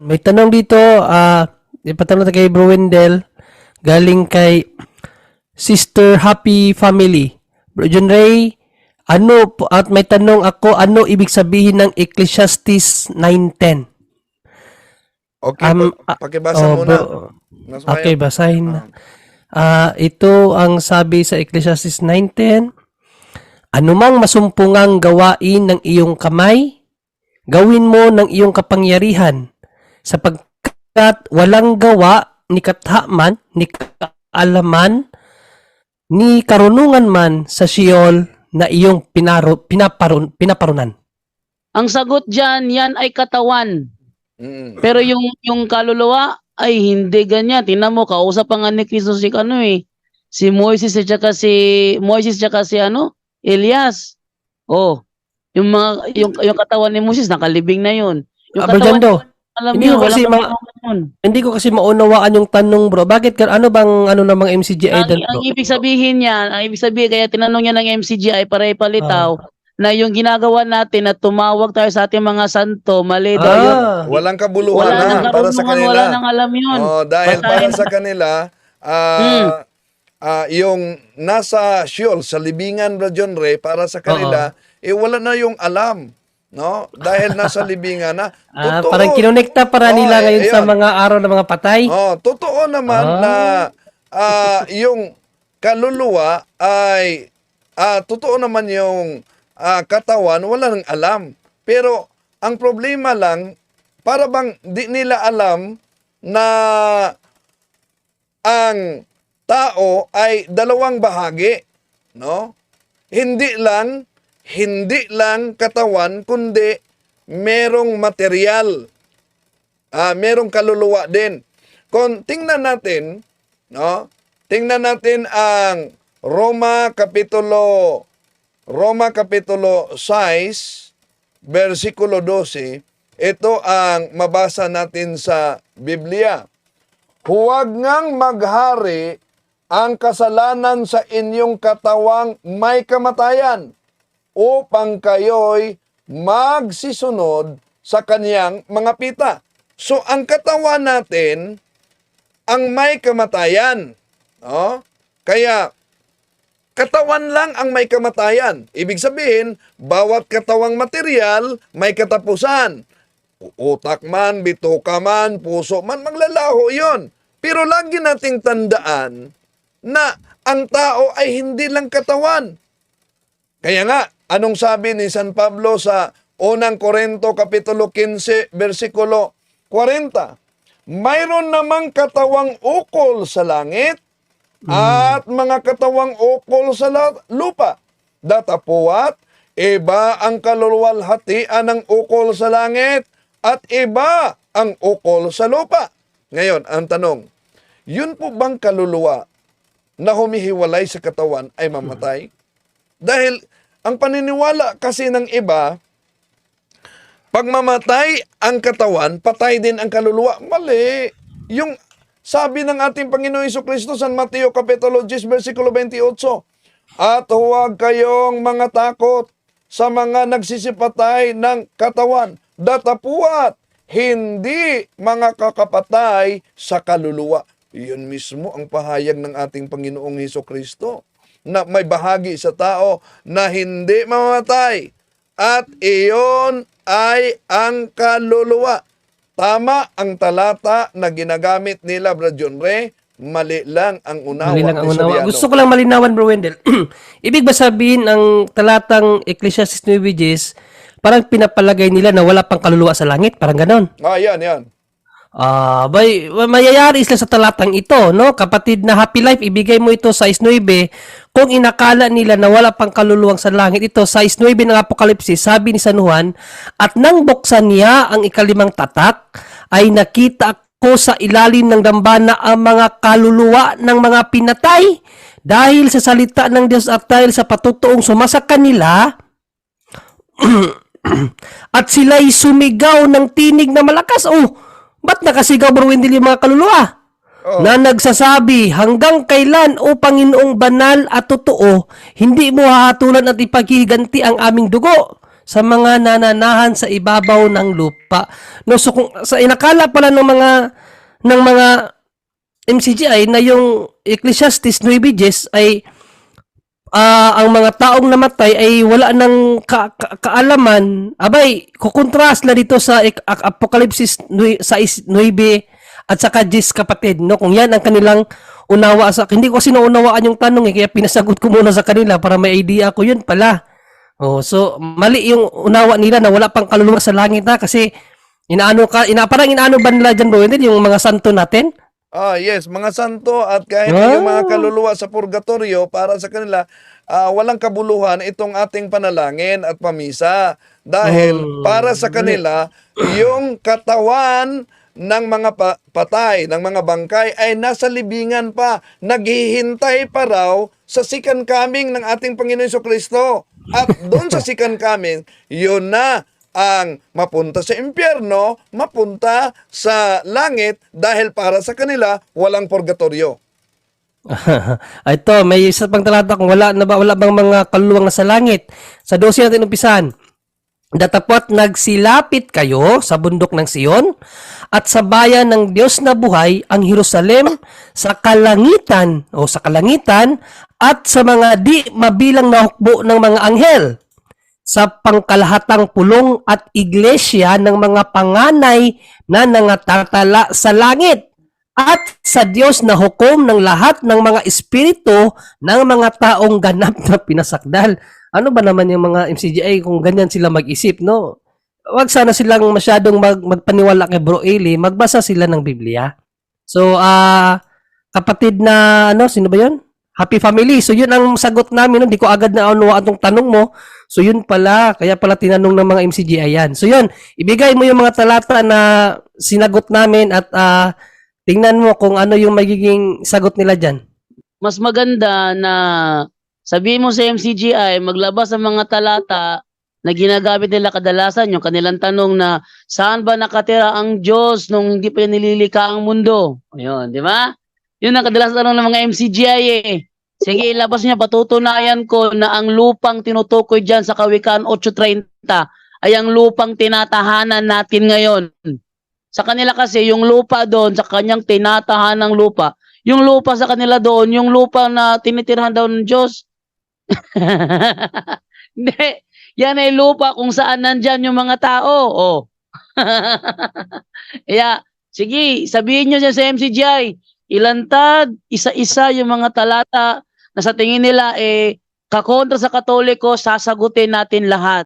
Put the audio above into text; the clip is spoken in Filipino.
May tanong dito, ah, ipatanong natin kay Bro Wendell, galing kay Sister Happy Family. Bro John Ray, ano, at may tanong ako, ano ibig sabihin ng Ecclesiastes 9.10? Okay, Um, pa- pakibasa oh, muna. bro. Okay, basahin na. Ah, ito ang sabi sa Ecclesiastes 9.10. Anumang masumpungang gawain ng iyong kamay, gawin mo ng iyong kapangyarihan, sapagkat walang gawa ni kathaman, ni kaalaman, ni karunungan man sa Sheol na iyong pinaro, pinaparun, pinaparunan. Ang sagot diyan, yan ay katawan. Mm. Pero yung yung kaluluwa ay hindi ganyan. Tingnan mo, kausap pa nga ni Cristo si ano eh. Si Moises at saka si Moises at saka si ano? Elias. Oh. Yung mga yung yung katawan ni Moses nakalibing na yun. Yung Ah, Bro Jando, alam hindi niyo, ko kasi ma- yun. Hindi ko kasi maunawaan yung tanong bro. Bakit ka, ano bang ano ng mga MCGI Ang, doon ang ibig sabihin niyan, ang ibig sabihin kaya tinanong niya ng MCGI para ipalitaw na yung ginagawa natin na tumawag tayo sa ating mga santo, mali daw yun. Ah, Walang kabuluhan Wala na para sa kanila. wala nang alam yun. Oh, dahil Basahin para sa kanila, ah, Hmm. ah, yung nasa Sheol, sa libingan, Bro John Ray, para sa kanila, eh wala na yung alam. No? Dahil nasa libingan na. ah, Totoo. parang kinonekta para Oh, nila eh, ngayon sa ayun. mga araw ng mga patay. Oh, totoo naman Ah. na ah, yung kaluluwa ay ah, totoo naman yung ah, katawan wala nang alam. Pero ang problema lang para bang di nila alam na ang tao ay dalawang bahagi, no? Hindi lang hindi lang katawan kundi merong material ah merong kaluluwa din. Kung tingnan natin, no? Tingnan natin ang Roma kapitulo Roma kapitulo 6 versikulo 12. Ito ang mabasa natin sa Biblia. Huwag ngang maghari ang kasalanan sa inyong katawang may kamatayan upang kayo'y magsisunod sa kaniyang mga pita. So, ang katawan natin, ang may kamatayan. No? Kaya, katawan lang ang may kamatayan. Ibig sabihin, bawat katawang material, may katapusan. Utak man, bituka man, puso man, maglalaho yon. Pero lagi nating tandaan na ang tao ay hindi lang katawan. Kaya nga, anong sabi ni San Pablo sa unang Korinto Kapitulo 15, versikulo 40? Mayroon namang katawang ukol sa langit at mga katawang ukol sa lupa. Datapuat, iba ang kaluluwalhatian ng ukol sa langit at iba ang ukol sa lupa. Ngayon, ang tanong, yun po bang kaluluwa na humihiwalay sa katawan ay mamatay? Dahil ang paniniwala kasi ng iba, pag mamatay ang katawan, patay din ang kaluluwa. Mali. Yung sabi ng ating Panginoon Iso Kristo sa Mateo Kapitulo 10, versikulo 28, At huwag kayong mga takot sa mga nagsisipatay ng katawan. Datapuat, hindi mga kakapatay sa kaluluwa. Iyon mismo ang pahayag ng ating Panginoong Heso Kristo na may bahagi sa tao na hindi mamamatay at iyon ay ang kaluluwa. Tama ang talata na ginagamit nila, Brad John Ray. Mali lang ang unawa Mali lang ang unawa. Soriano. Gusto ko lang malinawan bro Wendell. Ibig ba sabihin ang talatang Ecclesiastes 9 parang pinapalagay nila na wala pang kaluluwa sa langit? Parang ganon. Ah, yan, yan. Ah, bay, mayayari sila sa talatang ito, no? Kapatid na happy life, ibigay mo ito sa 9. Kung inakala nila na wala pang kaluluwang sa langit, ito sa 9 ng Apokalipsis, sabi ni San Juan, at nang buksan niya ang ikalimang tatak, ay nakita ko sa ilalim ng dambana ang mga kaluluwa ng mga pinatay dahil sa salita ng Diyos at dahil sa patutuong sumasa kanila, at sila'y sumigaw ng tinig na malakas. Oh, ba't nakasigaw bro Wendell yung mga kaluluwa? Oh. Na nagsasabi, hanggang kailan o Panginoong banal at totoo, hindi mo hahatulan at ipaghiganti ang aming dugo sa mga nananahan sa ibabaw ng lupa. No, so kung sa inakala pala ng mga ng mga MCGI na yung Ecclesiastes 9:10 ay ah, ang mga taong namatay ay wala ng ka- ka- kaalaman. Abay, kukontrast na dito sa Apokalipsis nui- sa is- 9 at saka 10 kapatid. No? Kung yan ang kanilang unawa sa hindi ko kasi naunawaan yung tanong eh, kaya pinasagot ko muna sa kanila para may idea ko yun pala. Oh, so mali yung unawa nila na wala pang kaluluwa sa langit na kasi inaano ka ina parang inaano ba nila diyan hindi yung mga santo natin? Ah, yes, mga santo at kahit Ah. yung mga kaluluwa sa purgatorio para sa kanila ah, walang kabuluhan itong ating panalangin at pamisa dahil Oh. para sa kanila yung katawan ng mga pa- patay, ng mga bangkay ay nasa libingan pa, naghihintay pa raw sa second coming ng ating Panginoon Kristo. At doon sa second coming, yun na ang mapunta sa impyerno, mapunta sa langit dahil para sa kanila walang purgatorio. Ito, may isa pang talata kung wala na ba wala bang mga kaluluwang na sa langit. Sa 12 natin umpisan. Datapot nagsilapit kayo sa bundok ng Siyon at sa bayan ng Diyos na buhay ang Jerusalem sa kalangitan o sa kalangitan at sa mga di mabilang na hukbo ng mga anghel sa pangkalahatang pulong at iglesia ng mga panganay na nangatatala sa langit at sa Diyos na hukom ng lahat ng mga espiritu ng mga taong ganap na pinasakdal. Ano ba naman yung mga MCGI kung ganyan sila mag-isip, no? Wag sana silang masyadong mag, magpaniwala kay Bro Eli, magbasa sila ng Biblia. So, ah, kapatid na, ano, sino ba yun? Happy Family. So, yun ang sagot namin. Hindi ko agad na ano atong tanong mo. So, yun pala. Kaya pala tinanong ng mga MCGI yan. So, yun. Ibigay mo yung mga talata na sinagot namin at ah, tingnan mo kung ano yung magiging sagot nila dyan. Mas maganda na sabihin mo sa MCGI, maglabas ng mga talata na ginagamit nila kadalasan, yung kanilang tanong na saan ba nakatira ang Diyos nung hindi pa nililika ang mundo? Ayun, di ba? Yun ang kadalasan tanong ng mga MCGI eh. Sige, ilabas niya, patutunayan ko na ang lupang tinutukoy dyan sa Kawikaan 8.30 ay ang lupang tinatahanan natin ngayon. Sa kanila kasi, yung lupa doon, sa kanyang tinatahanang lupa, yung lupa sa kanila doon, yung lupa na tinitirhan daw ng Diyos. Hindi. Yan ay lupa kung saan nandyan yung mga tao. Oh. Kaya, sige, sabihin nyo sa MCGI, ilantad, isa-isa yung mga talata na sa tingin nila eh, kakontra sa katoliko, sasagutin natin lahat.